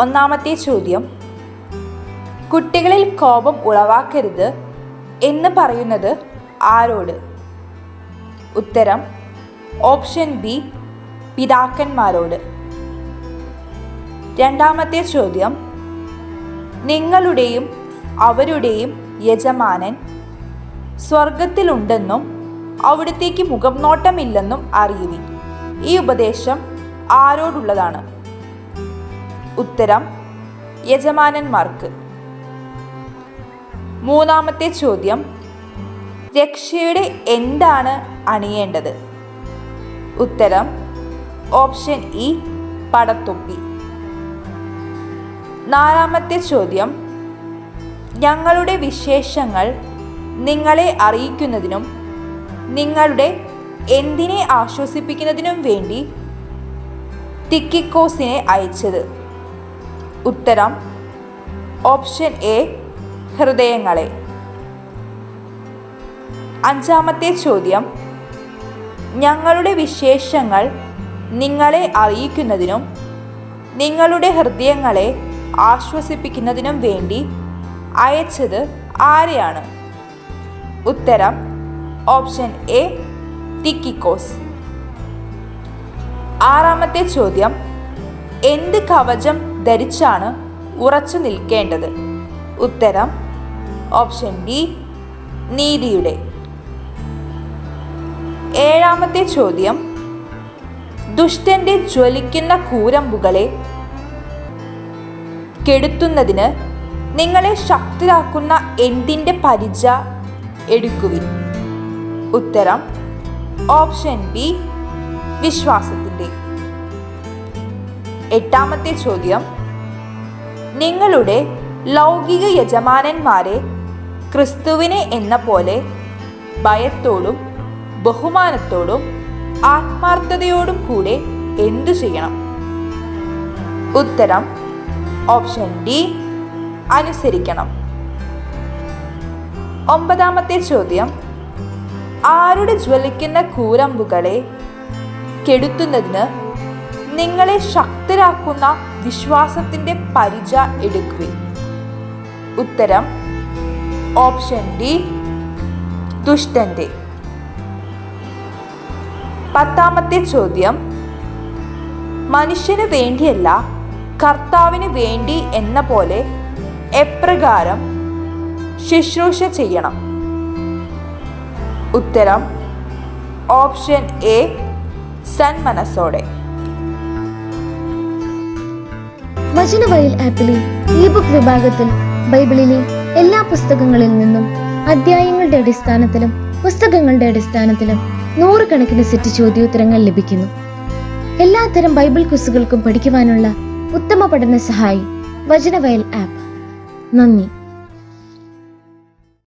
ഒന്നാമത്തെ ചോദ്യം. കുട്ടികളിൽ കോപം ഉളവാക്കരുത് എന്ന് പറയുന്നത് ആരോട്? ഉത്തരം ഓപ്ഷൻ ബി പിതാക്കന്മാരോട്. രണ്ടാമത്തെ ചോദ്യം നിങ്ങളുടെയും അവരുടെയും യജമാനൻ സ്വർഗത്തിലുണ്ടെന്നും അവിടത്തേക്ക് മുഖം നോട്ടമില്ലെന്നും അറിയുവിൻ. ഈ ഉപദേശം ആരോടുള്ളതാണ്? ഉത്തരം യജമാനന്മാർക്ക്. മൂന്നാമത്തെ ചോദ്യം രക്ഷയുടെ എന്താണ് അണിയേണ്ടത്? ഉത്തരം ഓപ്ഷൻ ഇ പടത്തൊപ്പി. നാലാമത്തെ ചോദ്യം ഞങ്ങളുടെ വിശേഷങ്ങൾ നിങ്ങളെ അറിയിക്കുന്നതിനും നിങ്ങളുടെ എന്തിനെ ആശ്വസിപ്പിക്കുന്നതിനും വേണ്ടി തിക്കിക്കോസിനെ അയച്ചത്. ഉത്തരം ഓപ്ഷൻ എ ഹൃദയങ്ങളെ. അഞ്ചാമത്തെ ചോദ്യം ഞങ്ങളുടെ വിശേഷങ്ങൾ നിങ്ങളെ അറിയിക്കുന്നതിനും നിങ്ങളുടെ ഹൃദയങ്ങളെ ആശ്വസിപ്പിക്കുന്നതിനും വേണ്ടി അയച്ചത് ആരെയാണ്? ഉത്തരം ഓപ്ഷൻ എ തിക്കിക്കോസ്. ആറാമത്തെ ചോദ്യം എന്ത് കവചം ധരിച്ചാണ് ഉറച്ചു നിൽക്കേണ്ടത്. ഉത്തരം ഓപ്ഷൻ ഡി നീതിയുടെ. ഏഴാമത്തെ ചോദ്യം ദുഷ്ടന്റെ ജ്വലിക്കുന്ന കൂരമ്പുകളെ കെടുത്തുന്നതിന് നിങ്ങളെ ശക്തരാക്കുന്ന എന്തിന്റെ പരിച എടുക്കുവിൻ? ഉത്തരം ഓപ്ഷൻ ബി വിശ്വാസത്തിന്റെ എട്ടാമത്തെ ചോദ്യം നിങ്ങളുടെ ലൗകിക യജമാനന്മാരെ ക്രിസ്തുവിനെ എന്ന പോലെ ഭയത്തോടും ബഹുമാനത്തോടും ആത്മാർത്ഥതയോടും കൂടെ എന്തു ചെയ്യണം? ഉത്തരം ഓപ്ഷൻ ഡി അനുസരിക്കണം. ഒമ്പതാമത്തെ ചോദ്യം ആരുടെ ജ്വലിക്കുന്ന കൂരമ്പുകളെ കെടുത്തുന്നതിന് നിങ്ങളെ ശക്തരാക്കുന്ന വിശ്വാസത്തിന്റെ പരിച എടുക്കുവിൻ. ഉത്തരം ഓപ്ഷൻ ഡി ദുഷ്ടന്റെ. പത്താമത്തെ ചോദ്യം മനുഷ്യന് വേണ്ടിയല്ല കർത്താവിന് വേണ്ടി എന്ന പോലെ എപ്രകാരം ശുശ്രൂഷ ചെയ്യണം? ഉത്തരം ഓപ്ഷൻ എ സന്മനസ്സോടെ. വചനവയൽ ആപ്പിലെ ഇ ബുക്ക് വിഭാഗത്തിൽ ബൈബിളിലെ എല്ലാ പുസ്തകങ്ങളിൽ നിന്നും അധ്യായങ്ങളുടെ അടിസ്ഥാനത്തിലും പുസ്തകങ്ങളുടെ അടിസ്ഥാനത്തിലും നൂറുകണക്കിന് സെറ്റ് ചോദ്യോത്തരങ്ങൾ ലഭിക്കുന്നു. എല്ലാത്തരം ബൈബിൾ ക്വിസുകൾക്കും പഠിക്കുവാനുള്ള ഉത്തമ പഠന സഹായി വചനവയൽ ആപ്പ്. നന്ദി.